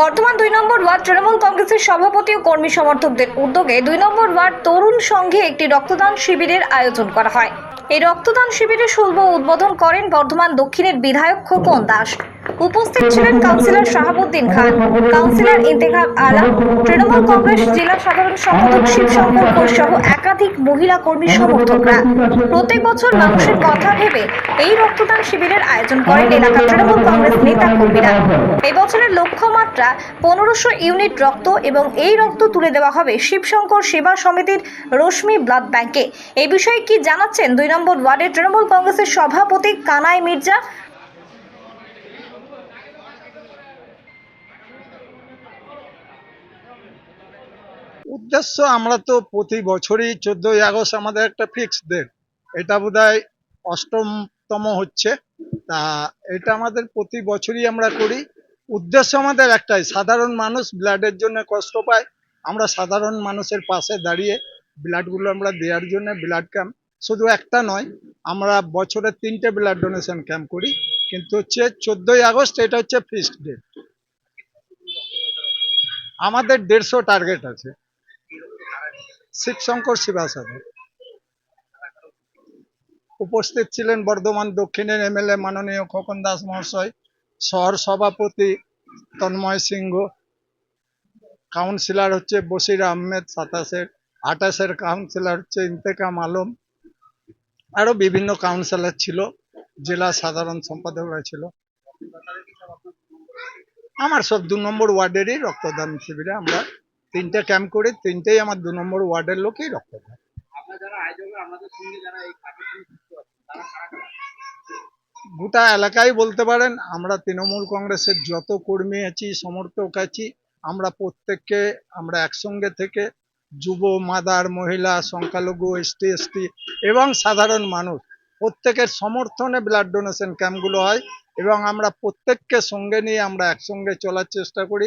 বর্তমান দুই নম্বর ওয়ার্ড তৃণমূল কংগ্রেসের সভাপতি ও কর্মী সমর্থকদের উদ্যোগে দুই নম্বর ওয়ার্ড তরুণ সংঘে একটি রক্তদান শিবিরের আয়োজন করা হয়। এই রক্তদান শিবিরে শুল্ব উদ্বোধন করেন বর্ধমান দক্ষিণের বিধায়ক খোকন দাস। উপস্থিত ছিলেন কাউন্সিলর শাহাবুদ্দিন খান, কাউন্সিলর ইন্তেখাব আলম তৃণমূল কংগ্রেস জেলা সাধারণ সম্পাদক শিবশঙ্কর ঘোষ সহ একাধিক মহিলা কর্মী সমর্থকরা। প্রত্যেক বছর মানুষের কথা ভেবে এই রক্তদান শিবিরের আয়োজন করেন এলাকার তৃণমূল কংগ্রেস নেতা কর্মীরা এই বছরের লক্ষ্যমাত্রা পনেরোশো ইউনিট রক্ত এবং এই রক্ত তুলে দেওয়া হবে শিবশঙ্কর সেবা সমিতির রশ্মি ব্লাড ব্যাংকে। এই বিষয়ে কি জানাচ্ছেন দুই নম্বর ওয়ার্ডের তৃণমূল কংগ্রেসের সভাপতি কানাই মির্জা? উদ্দেশ্য আমরা তো প্রতি বছরই চোদ্দই আগস্ট আমাদের একটা ফিক্সড ডেট এটা বোধহয় অষ্টমতম হচ্ছে। তা এটা আমাদের প্রতি বছরই আমরা করি। উদ্দেশ্য আমাদের একটাই, সাধারণ মানুষ ব্লাডের জন্য কষ্ট পায়। আমরা সাধারণ মানুষের পাশে দাঁড়িয়ে ব্লাডগুলো আমরা দেওয়ার জন্য ব্লাড ক্যাম্প শুধু একটা নয়, আমরা বছরে তিনটে ব্লাড ডোনেশন ক্যাম্প করি। কিন্তু হচ্ছে চোদ্দই আগস্ট এটা হচ্ছে ফিক্সড ডেট আমাদের দেড়শো টার্গেট আছে। শিবশঙ্কর শিবাসাগর উপস্থিত ছিলেন বর্ধমান দক্ষিণের এমএলএ মাননীয় খোকন দাস মহাশয়, শহর সভাপতি তন্ময় সিংহ, কাউন্সিলর হচ্ছে বসির আহমেদ সাতাশের আটাশের কাউন্সিলর হচ্ছে ইন্তেকাম আলম, আরও বিভিন্ন কাউন্সিলর ছিল, জেলা সাধারণ সম্পাদকরা ছিল। আমার সব দু নম্বর ওয়ার্ডেরই রক্তদান শিবিরে আমরা তিনটে ক্যাম্প করি তিনটেই আমার দু নম্বর ওয়ার্ডের লোকই রক্ত দেয় গোটা এলাকায় বলতে পারেন আমরা তৃণমূল কংগ্রেসের যত কর্মী আছি সমর্থক আছি আমরা প্রত্যেককে আমরা একসঙ্গে থেকে যুব মাদার মহিলা সংখ্যালঘু এসটি এসটি এবং সাধারণ মানুষ প্রত্যেকের সমর্থনে ব্লাড ডোনেশন ক্যাম্পগুলো হয় এবং আমরা প্রত্যেককে সঙ্গে নিয়ে আমরা একসঙ্গে চলার চেষ্টা করি।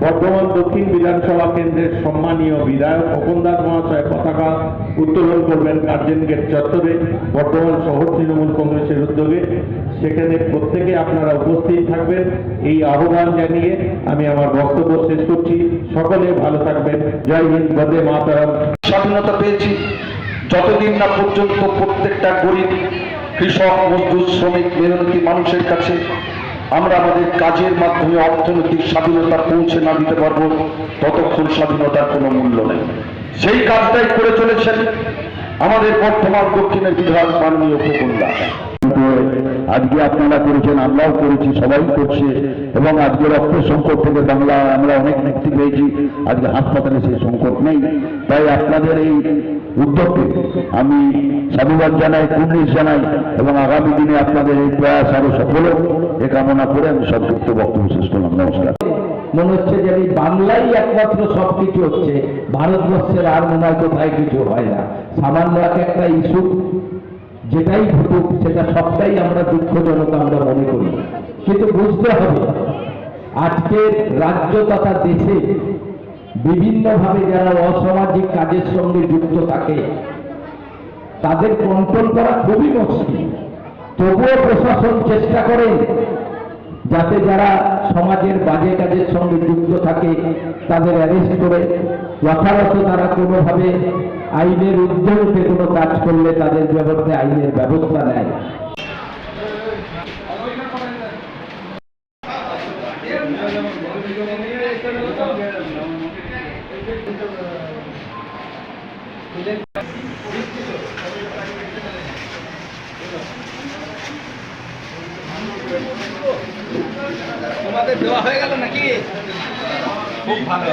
বর্ধমান দক্ষিণ বিধানসভা কেন্দ্রের সম্মানীয় বিধায়ক খোকন দাস মহাশয় পতাকা উত্তোলন করবেন গার্জেন গেট চত্বরে, বর্ধমান শহর তৃণমূল কংগ্রেসের উদ্যোগে। সেখানে প্রত্যেকে আপনারা উপস্থিত থাকবেন। এই আহ্বান জানিয়ে আমি আমার বক্তব্য শেষ করছি। সকলে ভালো থাকবেন। জয় হিন্দ, বন্দে মাতারাম। স্বাধীনতা পেয়েছি। যতদিন না পর্যন্ত প্রত্যেকটা গরিব, কৃষক, মজদুর, শ্রমিক, মেহনতি মানুষের কাছে আমরা আমাদের কাজের মাধ্যমে অর্থনৈতিক স্বাধীনতা পৌঁছে না দিতে পারব, ততক্ষণ স্বাধীনতার কোনো মূল্য নেই। সেই কাজটাই করে চলেছেন আমাদের বর্তমান দক্ষিণের বিধায়ক মাননীয় খোকন আজকে আপনারা করেছেন, আমরাও করেছি, সবাই করছে, এবং আজকে রক্তের সংকট থেকে বাংলা আমরা অনেক মুক্তি পেয়েছি। আজকে হাসপাতালে সেই সংকট নেই। তাই আপনাদের এই উদ্যোগকে আমি সাধুবাদ জানাই কুর্নিশ জানাই, এবং আগামী দিনে আপনাদের এই প্রয়াস আরও সফল হোক। এ কামনা করে আমি সংক্ষিপ্ত বক্তব্য শেষ করলাম। নমস্কার। মনে হচ্ছে যে এই বাংলাই একমাত্র সবকিছু হচ্ছে। ভারতবর্ষের আর মনে হয় কোথায় কিছু হয় না। সামান্য এক একটা ইস্যু, যেটাই ঘটুক, সেটা সবটাই আমরা দুঃখজনক আমরা মনে করি। কিন্তু বুঝতে হবে, আজকে রাজ্য তথা দেশে বিভিন্নভাবে যারা অসামাজিক কাজের সঙ্গে যুক্ত থাকে, তাদের কন্ট্রোল করা খুবই মুশকিল। তবুও প্রশাসন চেষ্টা করে যাতে যারা সমাজের বাজে কাজের সঙ্গে যুক্ত থাকে, তাদের অ্যারেস্ট করে। যথাযথ তারা কোনোভাবে আইনের উদ্যোগে কোনো কাজ করলে তাদের বিরুদ্ধে আইনের ব্যবস্থা নেয়। তোমাদের দেওয়া হয়ে গেল নাকি? খুব ভালো।